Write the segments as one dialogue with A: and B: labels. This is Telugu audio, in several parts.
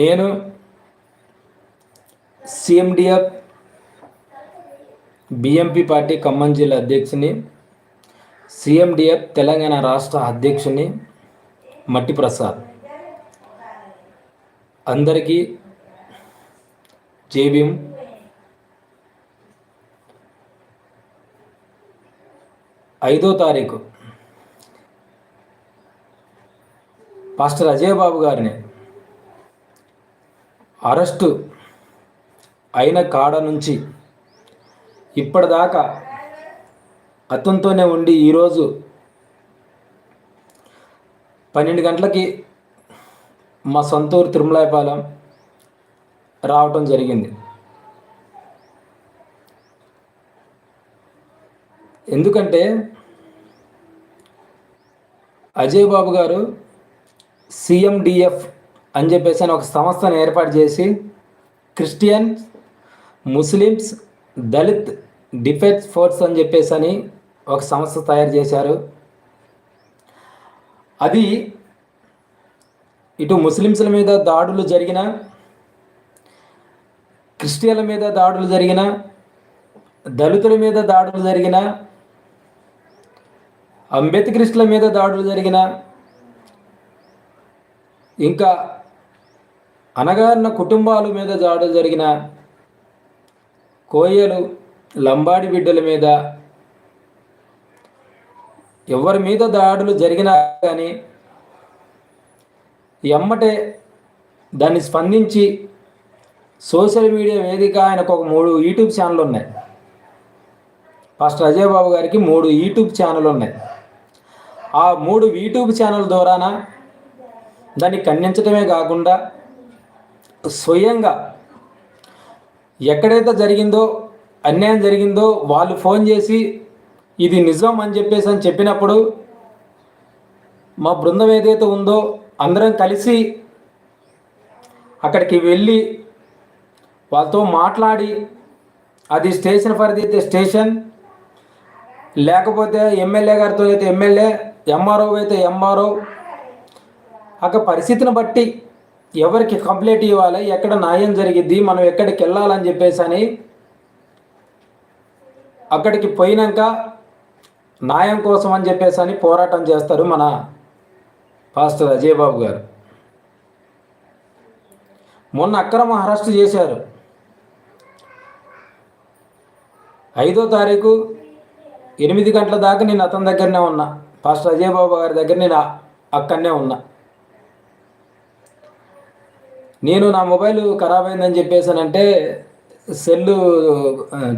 A: నేను సిఎండిఎఫ్ బిఎంపి పార్టీ ఖమ్మం జిల్లా అధ్యక్షుని సిఎండిఎఫ్ తెలంగాణ రాష్ట్ర అధ్యక్షుని మట్టి ప్రసాద్ అందరికీ జేబీఎం ఐదో తారీఖు. పాస్టర్ అజయ్ బాబు గారిని అరెస్టు అయిన కాడ నుంచి ఇప్పటిదాకా అతనితోనే ఉండి ఈరోజు పన్నెండు గంటలకి మా సొంత ఊరు తిరుమలాయపాలెం రావటం జరిగింది. ఎందుకంటే అజయ్ బాబు గారు సిఎండిఎఫ్ అని చెప్పేసి అని ఒక సంస్థను ఏర్పాటు చేసి Christians Muslims Dalit defence force అని చెప్పేసి అని ఒక సంస్థ తయారు చేశారు. అది ఇటు ముస్లిమ్స్ల మీద దాడులు జరిగిన క్రిస్టియన్ల మీద దాడులు జరిగిన దళితుల మీద దాడులు జరిగిన అంబేద్కరిస్టుల మీద దాడులు జరిగిన ఇంకా అనగారిన కుటుంబాల మీద దాడులు జరిగిన కోయలు లంబాడి బిడ్డల మీద ఎవరి మీద దాడులు జరిగినా కానీ ఎమ్మటే దాన్ని స్పందించి సోషల్ మీడియా వేదిక ఆయనకు ఒక మూడు యూట్యూబ్ ఛానల్ ఉన్నాయి. ఫస్ట్ అజయ్ బాబు గారికి మూడు యూట్యూబ్ ఛానల్ ఉన్నాయి. ఆ మూడు యూట్యూబ్ ఛానల్ ద్వారాన దాన్ని ఖండించడమే కాకుండా స్వయంగా ఎక్కడైతే జరిగిందో అన్యాయం జరిగిందో వాళ్ళు ఫోన్ చేసి ఇది నిజం అని చెప్పేసి అని చెప్పినప్పుడు మా బృందం ఏదైతే ఉందో అందరం కలిసి అక్కడికి వెళ్ళి వాళ్ళతో మాట్లాడి అది స్టేషన్ పరిధి అయితే స్టేషన్ లేకపోతే ఎమ్మెల్యే గారితో అయితే ఎమ్మెల్యే ఎంఆర్ఓ అయితే ఎంఆర్ఓ అక్కడ పరిస్థితిని బట్టి ఎవరికి కంప్లైంట్ ఇవ్వాలి ఎక్కడ న్యాయం జరిగిద్ది మనం ఎక్కడికి వెళ్ళాలని చెప్పేసి అని అక్కడికి పోయినాక న్యాయం కోసం అని చెప్పేసి అని పోరాటం చేస్తారు మన పాస్టర్ అజయ్ బాబు గారు. మొన్న అక్రమ అరెస్ట్ చేశారు. ఐదో తారీఖు ఎనిమిది గంటల దాకా నేను అతని దగ్గరనే ఉన్నా పాస్టర్ అజయ్ బాబు గారి దగ్గర నేను అక్కడనే ఉన్నా. నేను నా మొబైల్ ఖరాబ్ అయిందని చెప్పేసానంటే సెల్లు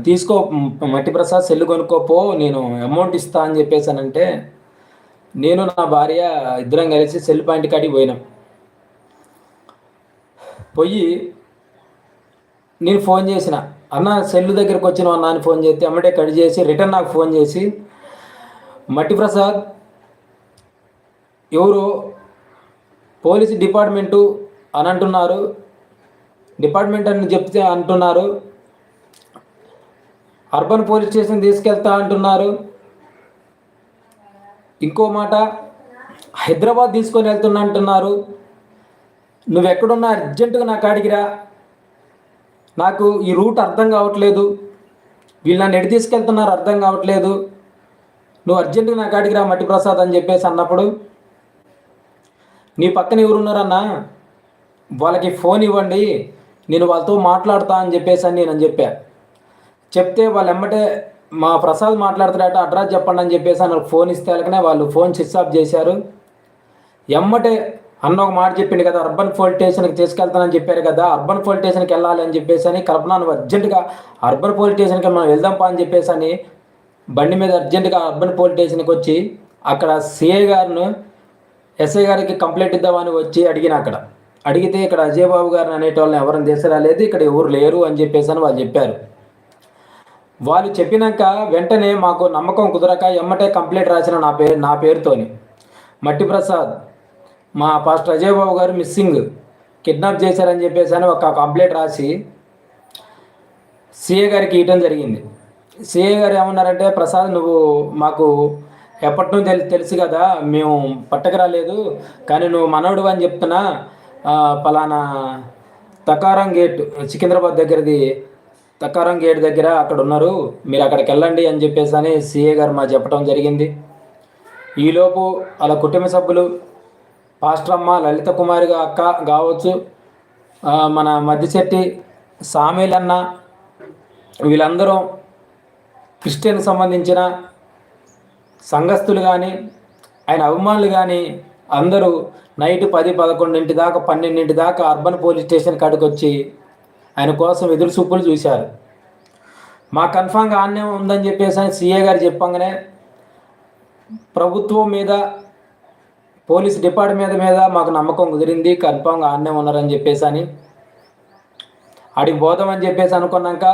A: తీసుకో మట్టి ప్రసాద్ సెల్లు కొనుక్కోపో నేను అమౌంట్ ఇస్తా అని చెప్పేసానంటే నేను నా భార్య ఇద్దరం కలిసి సెల్ పాయింట్ కాడికి పోయినాం. పోయి నేను ఫోన్ చేసిన అన్న సెల్ దగ్గరికి వచ్చిన అన్న అని ఫోన్ చేస్తే అమ్మటే కట్ చేసి రిటర్న్ నాకు ఫోన్ చేసి మట్టి ప్రసాద్ ఎవరు? పోలీస్ డిపార్ట్మెంటు అని అంటున్నారు. డిపార్ట్మెంట్ అని చెప్తే అంటున్నారు. అర్బన్ పోలీస్ స్టేషన్ తీసుకెళ్తా అంటున్నారు. ఇంకో మాట హైదరాబాద్ తీసుకొని వెళ్తున్నా అంటున్నారు. నువ్వు ఎక్కడున్నా అర్జెంటుగా నా కాడికి రా. నాకు ఈ రూట్ అర్థం కావట్లేదు. వీళ్ళు నన్ను ఎడి తీసుకెళ్తున్నారు అర్థం కావట్లేదు. నువ్వు అర్జెంటుగా నా కాడికి రా మట్టి ప్రసాద్ అని చెప్పేసి అన్నప్పుడు నీ పక్కన ఎవరున్నారన్నా? వాళ్ళకి ఫోన్ ఇవ్వండి నేను వాళ్ళతో మాట్లాడతా అని చెప్పేసి అని నేను చెప్పా. చెప్తే వాళ్ళు ఎమ్మటే మా ప్రసాద్ మాట్లాడుతాడట అడ్రస్ చెప్పండి అని చెప్పేసి అని వాళ్ళకి ఫోన్ ఇస్తే వాళ్ళకనే వాళ్ళు ఫోన్ స్విచ్ ఆఫ్ చేశారు. ఎమ్మటే అన్న ఒక మాట చెప్పింది కదా అర్బన్ పోలీస్ స్టేషన్కి తీసుకెళ్తానని చెప్పారు కదా అర్బన్ పోలీస్ స్టేషన్కి వెళ్ళాలి అని చెప్పేసి అని కల్పన నువ్వు అర్జెంటుగా అర్బన్ పోలీస్ స్టేషన్కి మనం వెళ్దాంపా అని చెప్పేసి అని బండి మీద అర్జెంటుగా అర్బన్ పోలీస్ స్టేషన్కి వచ్చి అక్కడ సిఐ గారిను ఎస్ఐ గారికి కంప్లైంట్ ఇద్దామని వచ్చి అడిగిన అక్కడ. అడిగితే ఇక్కడ అజయ్ బాబు గారిని అనేటోళ్ళని ఎవరిని తీసుకురాలేదు ఇక్కడ ఎవరు లేరు అని చెప్పేసి అని వాళ్ళు చెప్పారు. వాళ్ళు చెప్పినాక వెంటనే మాకు నమ్మకం కుదరక ఎమ్మటే కంప్లైంట్ రాసిన నా పేరు నా పేరుతోని. మట్టి ప్రసాద్ మా పాస్టర్ అజయ్ బాబు గారు మిస్సింగ్ కిడ్నాప్ చేశారని చెప్పేసి అని ఒక కంప్లైంట్ రాసి సిఏ గారికి ఇవ్వడం జరిగింది. సిఏ గారు ఏమన్నారంటే ప్రసాద్ నువ్వు మాకు ఎప్పటి నుంచి తెలుసు కదా మేము పట్టకరాలేదు కానీ నువ్వు మనవడు అని చెప్తున్నా పలానా తకారం గేట్ సికింద్రాబాద్ దగ్గరది తకారం గేట్ దగ్గర అక్కడ ఉన్నారు. మీరు అక్కడికి వెళ్ళండి అని చెప్పేసి అని సీఏ గారు మా చెప్పడం జరిగింది. ఈలోపు అలా కుటుంబ సభ్యులు పాస్టర్ అమ్మ లలిత కుమారిగా అక్క కావచ్చు మన మద్దిశెట్టి సామీలన్న వీళ్ళందరూ క్రిస్టియన్ సంబంధించిన సంఘస్థులు కానీ ఆయన అభిమానులు కానీ అందరూ నైట్ పది పదకొండింటి దాకా పన్నెండింటి దాకా అర్బన్ పోలీస్ స్టేషన్ కాడికి వచ్చి ఆయన కోసం ఎదురు చూపులు చూశారు. మా కన్ఫామ్గా ఆన్యం ఉందని చెప్పేసి అని సీఏ గారు చెప్పంగానే ప్రభుత్వం మీద పోలీస్ డిపార్ట్మెంట్ మీద మాకు నమ్మకం కుదిరింది కన్ఫామ్గా ఆన్యం ఉన్నారని చెప్పేసి అని. ఆడికి పోదామని చెప్పేసి అనుకున్నాక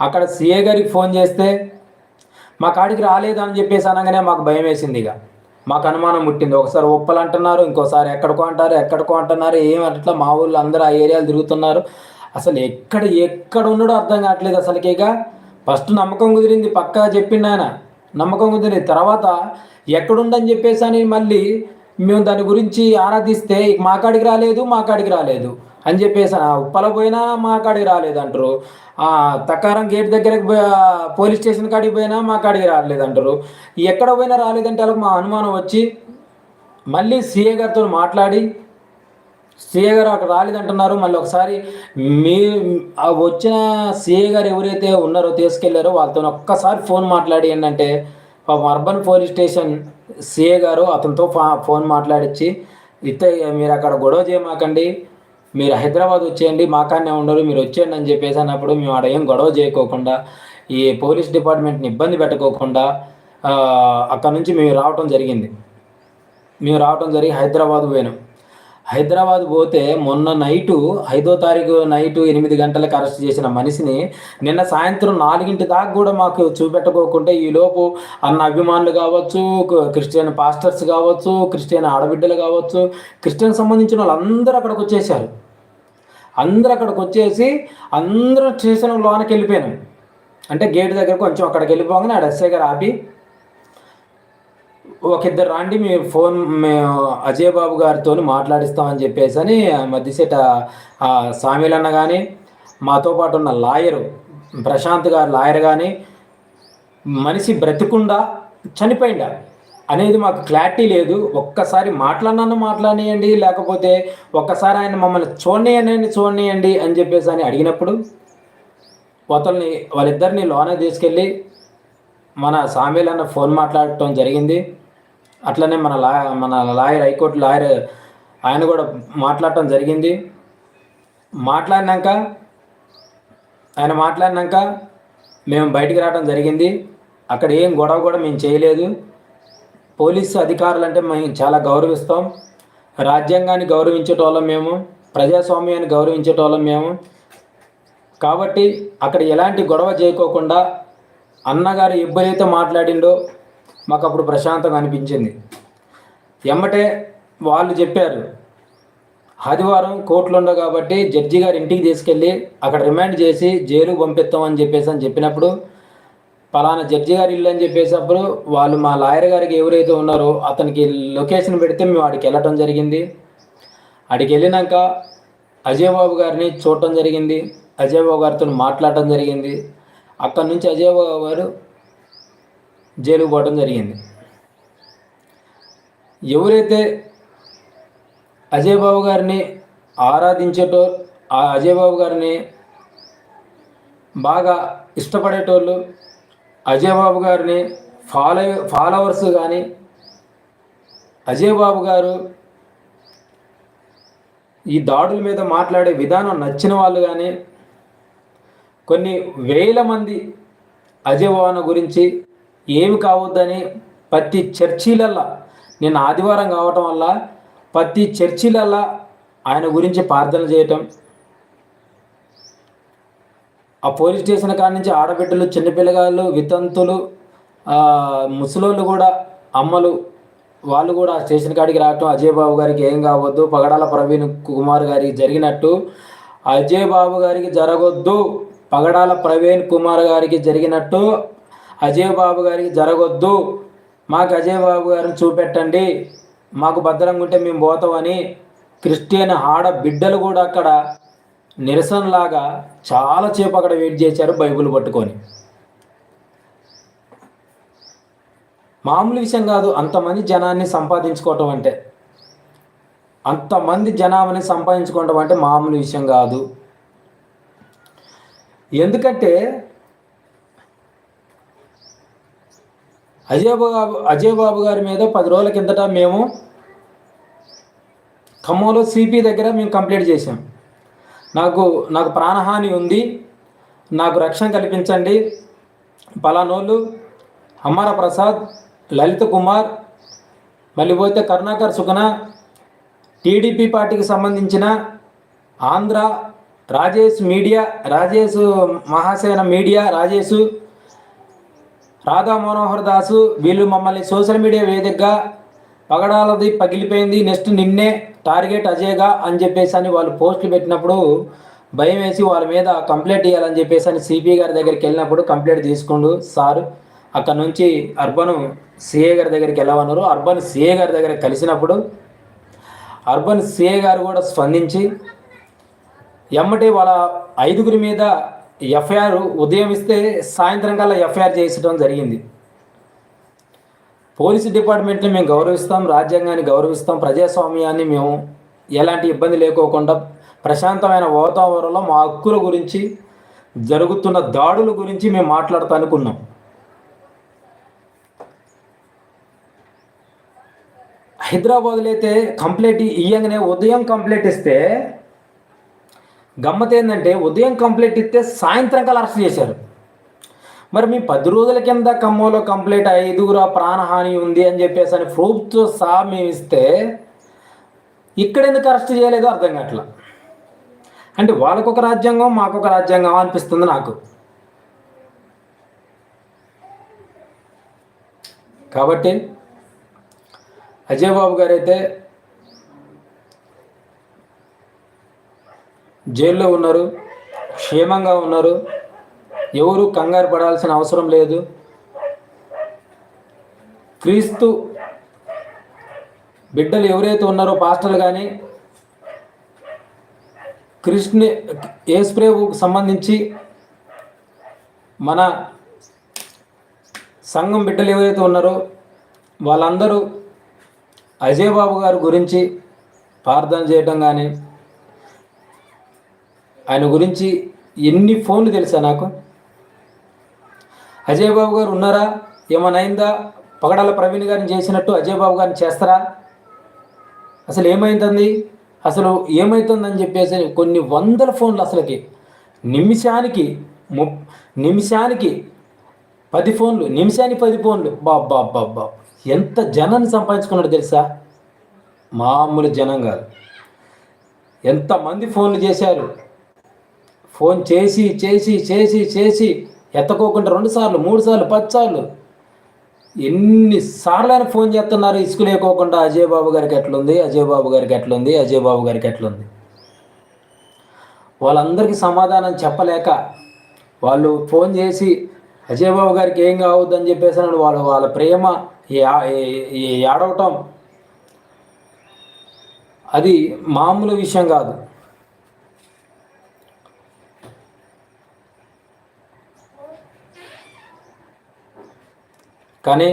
A: అక్కడ సీఏ గారికి ఫోన్ చేస్తే మా కాడికి రాలేదు అని చెప్పేసి అనగానే మాకు భయం వేసింది ఇక. మాకు అనుమానం పుట్టింది. ఒకసారి ఉప్పలు అంటున్నారు ఇంకోసారి ఎక్కడికో అంటారు ఎక్కడికో అంటున్నారు ఏం అట్లా మా ఊళ్ళో అందరూ ఆ ఏరియాలు తిరుగుతున్నారు. అసలు ఎక్కడ ఎక్కడ ఉన్నాడో అర్థం కావట్లేదు అసలుకి ఇక. ఫస్ట్ నమ్మకం కుదిరింది పక్కా చెప్పిండు ఆయన. నమ్మకం కుదిరింది. తర్వాత ఎక్కడుందని చెప్పేసి అని మళ్ళీ మేము దాని గురించి ఆరాధిస్తే ఇక మా కాడికి రాలేదు మా కాడికి రాలేదు. అని చెప్పేసి ఆ ఉప్పల పోయినా మా కాడికి రాలేదు అంటారు ఆ తక్కారం గేట్ దగ్గరకు పోయి పోలీస్ స్టేషన్ కాడికి పోయినా మా కాడికి రాలేదు అంటారు ఎక్కడ పోయినా రాలేదంటే వాళ్ళకి మా అనుమానం వచ్చి మళ్ళీ సీఏ గారితో మాట్లాడి సీఏ గారు అక్కడ రాలేదంటున్నారు. మళ్ళీ ఒకసారి మీ వచ్చిన సీఏ గారు ఎవరైతే ఉన్నారో తీసుకెళ్ళారో వాళ్ళతో ఒక్కసారి ఫోన్ మాట్లాడి ఏంటంటే అర్బన్ పోలీస్ స్టేషన్ సీఏ గారు అతనితో ఫోన్ మాట్లాడించి ఇతే మీరు అక్కడ గొడవ చేయమాకండి. మీరు హైదరాబాద్ వచ్చేయండి మాకాన్నే ఉండరు మీరు వచ్చేయండి అని చెప్పేసి అన్నప్పుడు మేము ఆడ ఏం గొడవ చేయకోకుండా ఈ పోలీస్ డిపార్ట్మెంట్ని ఇబ్బంది పెట్టకోకుండా అక్కడ నుంచి మేము రావటం జరిగింది. మేము రావటం జరిగి హైదరాబాద్ పోయినాం. హైదరాబాద్ పోతే మొన్న నైటు ఐదో తారీఖు నైటు ఎనిమిది గంటలకు అరెస్ట్ చేసిన మనిషిని నిన్న సాయంత్రం నాలుగింటి దాకా కూడా మాకు చూపెట్టుకోకుంటే ఈలోపు అన్న అభిమానులు కావచ్చు క్రిస్టియన్ పాస్టర్స్ కావచ్చు క్రిస్టియన్ ఆడబిడ్డలు కావచ్చు క్రిస్టియన్ సంబంధించిన వాళ్ళందరూ అక్కడికి వచ్చేసారు. అందరూ అక్కడికి వచ్చేసి అందరూ స్టేషన్ లోనకి వెళ్ళిపోయాను అంటే గేట్ దగ్గర కొంచెం అక్కడికి వెళ్ళిపోగానే ఆడ ఎస్ఐ గారు ఆపి ఒక ఇద్దరు రాండి మీ ఫోన్ మేము అజయ్ బాబు గారితో మాట్లాడిస్తామని చెప్పేసి అని మధ్యసేట సామీల్ అన్న కానీ మాతో పాటు ఉన్న లాయరు ప్రశాంత్ గారు లాయర్ కానీ మనిషి బ్రతికుండా చనిపోయిందా అనేది మాకు క్లారిటీ లేదు. ఒక్కసారి మాట్లాడినాను మాట్లాడియండి లేకపోతే ఒక్కసారి ఆయన మమ్మల్ని చూడనియండి చూడనియండి అని చెప్పేసి అని అడిగినప్పుడు అతల్ని వాళ్ళిద్దరిని లోన తీసుకెళ్ళి మన సామీల్ అన్న ఫోన్ మాట్లాడటం జరిగింది. అట్లనే మన లా మన లాయర్ హైకోర్టు లాయర్ ఆయన కూడా మాట్లాడటం జరిగింది. మాట్లాడినాక ఆయన మాట్లాడినాక మేము బయటికి రావడం జరిగింది. అక్కడ ఏం గొడవ కూడా మేము చేయలేదు. పోలీసు అధికారులు అంటే మేము చాలా గౌరవిస్తాం. రాజ్యాంగాన్ని గౌరవించేటోళ్ళం మేము. ప్రజాస్వామ్యాన్ని గౌరవించేటోళ్ళం మేము. కాబట్టి అక్కడ ఎలాంటి గొడవ చేయకోకుండా అన్నగారు ఎప్పుడైతే మాట్లాడిండో మాకు అప్పుడు ప్రశాంతంగా అనిపించింది. ఎమ్మటే వాళ్ళు చెప్పారు ఆదివారం కోర్టులో ఉండవు కాబట్టి జడ్జి గారి ఇంటికి తీసుకెళ్ళి అక్కడ రిమాండ్ చేసి జైలు పంపిస్తామని చెప్పేసి అని చెప్పినప్పుడు పలానా జడ్జి గారి ఇల్లు అని చెప్పేసినప్పుడు వాళ్ళు మా లాయర్ గారికి ఎవరైతే ఉన్నారో అతనికి లొకేషన్ పెడితే మేము ఆడికి వెళ్ళటం జరిగింది. అడికి వెళ్ళినాక అజయ్ బాబు గారిని చూడటం జరిగింది. అజయ్ బాబు గారితో మాట్లాడటం జరిగింది. అక్కడి నుంచి అజయ్ బాబు గారు జైలుకు పోవడం జరిగింది. ఎవరైతే అజయ్ బాబు గారిని ఆరాధించేటో ఆ అజయ్ బాబు గారిని బాగా ఇష్టపడేటోళ్ళు అజయ్ బాబు గారిని ఫాలో ఫాలోవర్స్ కానీ అజయ్ బాబు గారు ఈ దాడుల మీద మాట్లాడే విధానం నచ్చిన వాళ్ళు కానీ కొన్ని వేల మంది అజయ్ భవన్ గురించి ఏమి కావద్దని ప్రతి చర్చీలల్లా నేను ఆదివారం కావటం వల్ల ప్రతి చర్చిలల్లా ఆయన గురించి ప్రార్థన చేయటం ఆ పోలీస్ స్టేషన్ కాడ నుంచి ఆడబిడ్డలు చిన్నపిల్లగాళ్ళు వితంతులు ముసలోళ్ళు కూడా అమ్మలు వాళ్ళు కూడా ఆ స్టేషన్ కాడికి రావటం అజయ్ బాబు గారికి ఏం కావద్దు పగడాల ప్రవీణ్ కుమార్ గారికి జరిగినట్టు అజయ్ బాబు గారికి జరగొద్దు పగడాల ప్రవీణ్ కుమార్ గారికి జరిగినట్టు అజయ్ బాబు గారికి జరగొద్దు. మాకు అజయ్ బాబు గారిని చూపెట్టండి. మాకు భద్రంగా ఉంటే మేము పోతామని క్రిస్టియన్ ఆడ బిడ్డలు కూడా అక్కడ నిరసనలాగా చాలాసేపు అక్కడ వెయిట్ చేశారు బైబిల్ పట్టుకొని. మామూలు విషయం కాదు అంతమంది జనాన్ని సంపాదించుకోవటం అంటే. అంతమంది జనాభాని సంపాదించుకోవటం అంటే మామూలు విషయం కాదు. ఎందుకంటే అజయబాబు అజయ్ బాబు గారి మీద పది రోజుల కిందట మేము ఖమ్మంలో సిపి దగ్గర మేము కంప్లీట్ చేసాం నాకు నాకు ప్రాణహాని ఉంది. నాకు రక్షణ కల్పించండి. పలానోళ్ళు అమర ప్రసాద్ లలిత కుమార్ మళ్ళీ పోతే కరుణాకర్ సుఖన టీడీపీ పార్టీకి సంబంధించిన ఆంధ్ర రాజేష్ మీడియా రాజేష్ మహాసేన మీడియా రాజేష్ రాధా మనోహర్ దాసు వీళ్ళు మమ్మల్ని సోషల్ మీడియా వేదికగా పగడాలది పగిలిపోయింది నెక్స్ట్ నిన్నే టార్గెట్ అజయ్గా అని చెప్పేసి అని వాళ్ళు పోస్టులు పెట్టినప్పుడు భయం వేసి వాళ్ళ మీద కంప్లైంట్ ఇవ్వాలని చెప్పేసి అని సిపి గారి దగ్గరికి వెళ్ళినప్పుడు కంప్లైంట్ తీసుకుండు సార్ అక్కడ నుంచి అర్బన్ సిఏ గారి దగ్గరికి వెళ్ళమన్నారు. అర్బన్ సిఏ గారి దగ్గర కలిసినప్పుడు అర్బన్ సిఏ గారు కూడా స్పందించి ఎమ్మటి వాళ్ళ ఐదుగురి మీద ఎఫ్ఐఆర్ ఉదయం ఇస్తే సాయంత్రం కల్లా ఎఫ్ఐఆర్ చేయించడం జరిగింది. పోలీసు డిపార్ట్మెంట్ని మేము గౌరవిస్తాం రాజ్యాంగాన్ని గౌరవిస్తాం ప్రజాస్వామ్యాన్ని మేము ఎలాంటి ఇబ్బంది లేకోకుండా ప్రశాంతమైన వాతావరణంలో మా హక్కుల గురించి జరుగుతున్న దాడుల గురించి మేము మాట్లాడుతూ అనుకున్నాం. హైదరాబాద్లో అయితే కంప్లైంట్ ఇయ్యంగానే ఉదయం కంప్లైంట్ ఇస్తే గమ్మత్ ఏంటంటే ఉదయం కంప్లైంట్ ఇస్తే సాయంత్రం కల్లా అరెస్ట్ చేశారు. మరి మీ పది రోజుల కింద ఖమ్మంలో కంప్లైంట్ ఐదుగురు ప్రాణహాని ఉంది అని చెప్పేసి అని ప్రూఫ్తో సహా మేము ఇస్తే ఇక్కడ ఎందుకు అరెస్ట్ చేయలేదో అర్థం కావట్లా. అంటే వాళ్ళకొక రాజ్యాంగం మాకొక రాజ్యాంగం అనిపిస్తుంది నాకు. కాబట్టి అజయ్ బాబు గారు జైల్లో ఉన్నారు క్షేమంగా ఉన్నారు. ఎవరు కంగారు పడాల్సిన అవసరం లేదు. క్రీస్తు బిడ్డలు ఎవరైతే ఉన్నారో పాస్టర్లు కానీ కృష్ణ ఏస్ప్రేవుకు సంబంధించి మన సంఘం బిడ్డలు ఎవరైతే ఉన్నారో వాళ్ళందరూ అజయ్ బాబు గారి గురించి ప్రార్థన చేయటం కానీ ఆయన గురించి ఎన్ని ఫోన్లు తెలుసా నాకు? అజయ్ బాబు గారు ఉన్నారా? ఏమైనా పగడాల ప్రవీణ్ గారిని చేసినట్టు అజయ్ బాబు గారిని చేస్తారా? అసలు ఏమైతుంది అసలు ఏమవుతుందని చెప్పేసి కొన్ని వందల ఫోన్లు అసలుకి నిమిషానికి ము నిమిషానికి పది ఫోన్లు నిమిషానికి పది ఫోన్లు. బాబ్బా బాబ్బా ఎంత జనాన్ని సంపాదించుకున్నాడు తెలుసా? మామూలు జనం కాదు. ఎంతమంది ఫోన్లు చేశారు? ఫోన్ చేసి చేసి చేసి చేసి ఎత్తకోకుండా రెండు సార్లు మూడు సార్లు పది సార్లు ఎన్నిసార్లు అని ఫోన్ చేస్తున్నారు ఇసుక లేకోకుండా అజయ్ బాబు గారికి ఎట్లుంది అజయ్ బాబు గారికి ఎట్లుంది అజయ్ బాబు గారికి ఎట్లుంది? వాళ్ళందరికీ సమాధానం చెప్పలేక వాళ్ళు ఫోన్ చేసి అజయ్ బాబు గారికి ఏం కావద్దని చెప్పేసి వాళ్ళు వాళ్ళ ప్రేమ ఏడవటం అది మామూలు విషయం కాదు. కానీ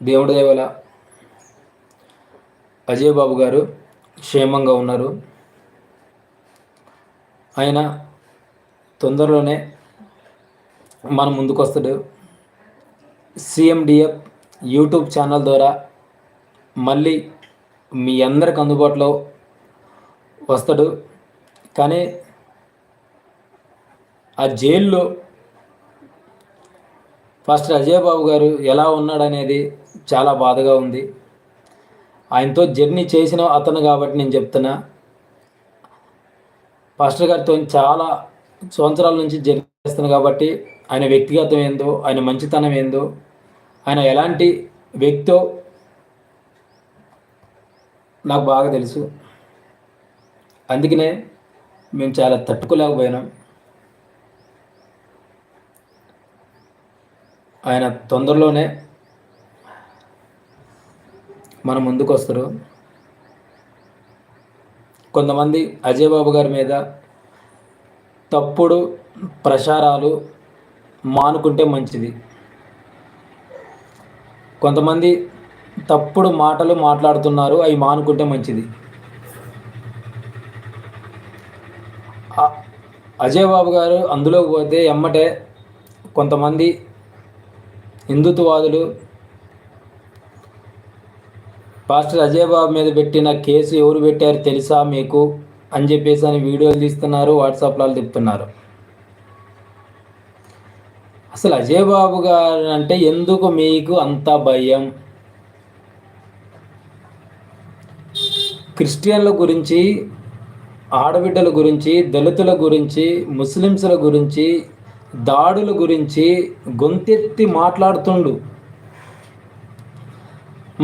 A: దేవుడి దేవల అజయ్ బాబు గారు క్షేమంగా ఉన్నారు. ఆయన తొందరలోనే మన ముందుకొస్తాడు. సిఎండిఎఫ్ యూట్యూబ్ ఛానల్ ద్వారా మళ్ళీ మీ అందరికి అందుబాటులో వస్తాడు. కానీ ఆ జైల్లో ఫస్ట్ అజయ్ బాబు గారు ఎలా ఉన్నాడనేది చాలా బాధగా ఉంది. ఆయనతో జర్నీ చేసిన అతను కాబట్టి నేను చెప్తున్నా. పాస్టర్ గారితో చాలా సంవత్సరాల నుంచి జర్నీ చేస్తున్నాను కాబట్టి ఆయన వ్యక్తిగతం ఏందో ఆయన మంచితనం ఏందో ఆయన ఎలాంటి వ్యక్తో నాకు బాగా తెలుసు. అందుకనే మేము చాలా తట్టుకోలేకపోయినాం. ఆయన తొందరలోనే మన ముందుకు వస్తారు కొంతమంది అజయ్ బాబు గారి మీద తప్పుడు ప్రచారాలు మానుకుంటే మంచిది. కొంతమంది తప్పుడు మాటలు మాట్లాడుతున్నారు అవి మానుకుంటే మంచిది. అజయ్ బాబు గారు అందులోకి పోతే ఎమ్మటే కొంతమంది హిందుత్వవాదులు పాస్టర్ అజయ్ బాబు మీద పెట్టిన కేసు ఎవరు పెట్టారు తెలుసా మీకు? అని చెప్పేసి అని వీడియోలు తీస్తున్నారు వాట్సాప్లో తిప్పుతున్నారు. అసలు అజయ్ బాబు గారు అంటే ఎందుకు మీకు అంత భయం? క్రిస్టియన్ల గురించి ఆడబిడ్డల గురించి దళితుల గురించి ముస్లిమ్స్ల గురించి దాడుల గురించి గొంతెత్తి మాట్లాడుతుండు.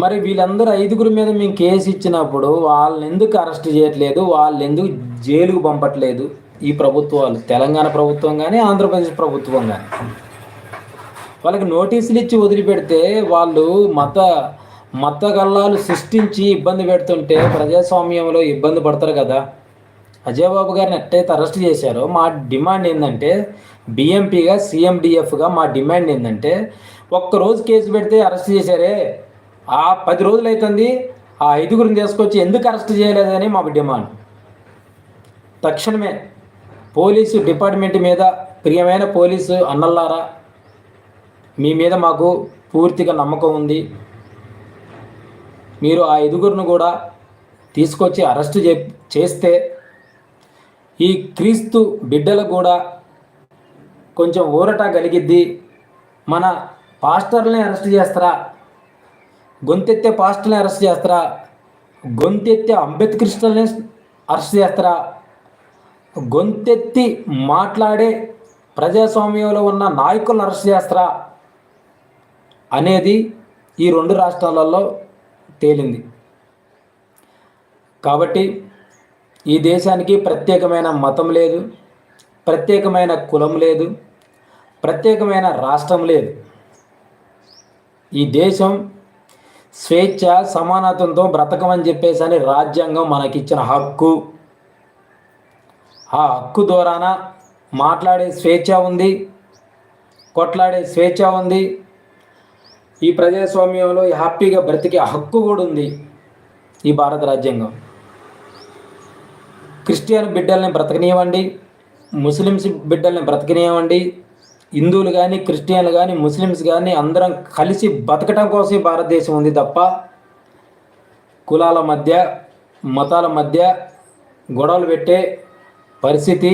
A: మరి వీళ్ళందరూ ఐదుగురి మీద మేము కేసు ఇచ్చినప్పుడు వాళ్ళని ఎందుకు అరెస్ట్ చేయట్లేదు? వాళ్ళు ఎందుకు జైలుకు పంపట్లేదు? ఈ ప్రభుత్వాలు తెలంగాణ ప్రభుత్వం కానీ ఆంధ్రప్రదేశ్ ప్రభుత్వం కానీ వాళ్ళకి నోటీసులు ఇచ్చి వదిలిపెడితే వాళ్ళు మత మత గల్లాలు సృష్టించి ఇబ్బంది పెడుతుంటే ప్రజాస్వామ్యంలో ఇబ్బంది పడతారు కదా. అజయ్ బాబు గారిని ఎట్టయితే అరెస్ట్ చేశారో మా డిమాండ్ ఏంటంటే బిఎంపీగా సీఎండిఎఫ్గా మా డిమాండ్ ఏంటంటే ఒక్కరోజు కేసు పెడితే అరెస్ట్ చేశారే. ఆ పది రోజులు అవుతుంది ఆ ఐదుగురిని తీసుకొచ్చి ఎందుకు అరెస్ట్ చేయలేదని మా డిమాండ్. తక్షణమే పోలీసు డిపార్ట్మెంట్ మీద ప్రియమైన పోలీసు అన్నల్లారా మీ మీద మాకు పూర్తిగా నమ్మకం ఉంది. మీరు ఆ ఐదుగురిని కూడా తీసుకొచ్చి అరెస్ట్ చే చేస్తే ఈ క్రీస్తు బిడ్డలకు కూడా కొంచెం ఊరట కలిగిద్ది మన పాస్టర్ని అరెస్ట్ చేస్తారా? గొంతెత్తే పాస్టర్ని అరెస్ట్ చేస్తారా? గొంతెత్తే అంబేద్కరిస్టుల్ని అరెస్ట్ చేస్తారా? గొంతెత్తి మాట్లాడే ప్రజాస్వామ్యంలో ఉన్న నాయకులను అరెస్ట్ చేస్తారా? అనేది ఈ రెండు రాష్ట్రాలలో తేలింది. కాబట్టి ఈ దేశానికి ప్రత్యేకమైన మతం లేదు ప్రత్యేకమైన కులం లేదు ప్రత్యేకమైన రాష్ట్రం లేదు. ఈ దేశం స్వేచ్ఛ సమానత్వంతో బ్రతకమని చెప్పేసి అని రాజ్యాంగం మనకిచ్చిన హక్కు. ఆ హక్కు ద్వారాన మాట్లాడే స్వేచ్ఛ ఉంది కొట్లాడే స్వేచ్ఛ ఉంది. ఈ ప్రజాస్వామ్యంలో హ్యాపీగా బ్రతికే హక్కు కూడా ఉంది ఈ భారత రాజ్యాంగం. క్రిస్టియన్ బిడ్డల్ని బ్రతకనివ్వండి ముస్లిమ్స్ బిడ్డల్ని బ్రతకనివ్వండి హిందువులు కానీ క్రిస్టియన్లు కానీ ముస్లిమ్స్ కానీ అందరం కలిసి బతకటం కోసం భారతదేశం ఉంది తప్ప కులాల మధ్య మతాల మధ్య గొడవలు పెట్టే పరిస్థితి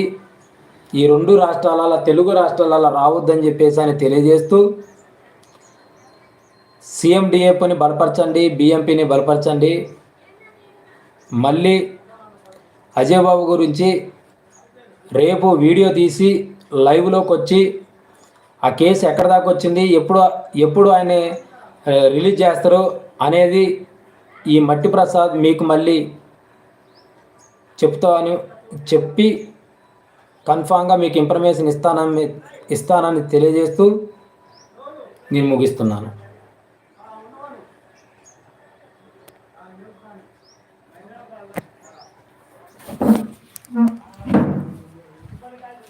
A: ఈ రెండు రాష్ట్రాల తెలుగు రాష్ట్రాల రావద్దని చెప్పేసి అని తెలియజేస్తూ సీఎండిఎఫ్ని బలపరచండి బిఎంపీని బలపరచండి. మళ్ళీ అజయ్ బాబు గురించి రేపు వీడియో తీసి లైవ్లోకి వచ్చి ఆ కేసు ఎక్కడ దాకా వచ్చింది ఎప్పుడు ఎప్పుడు ఆయన రిలీజ్ చేస్తారు అనేది ఈ మట్టి ప్రసాద్ మీకు మళ్ళీ చెప్తాను చెప్పి కన్ఫామ్గా మీకు ఇన్ఫర్మేషన్ ఇస్తానని ఇస్తానని తెలియజేస్తూ నేను ముగిస్తున్నాను.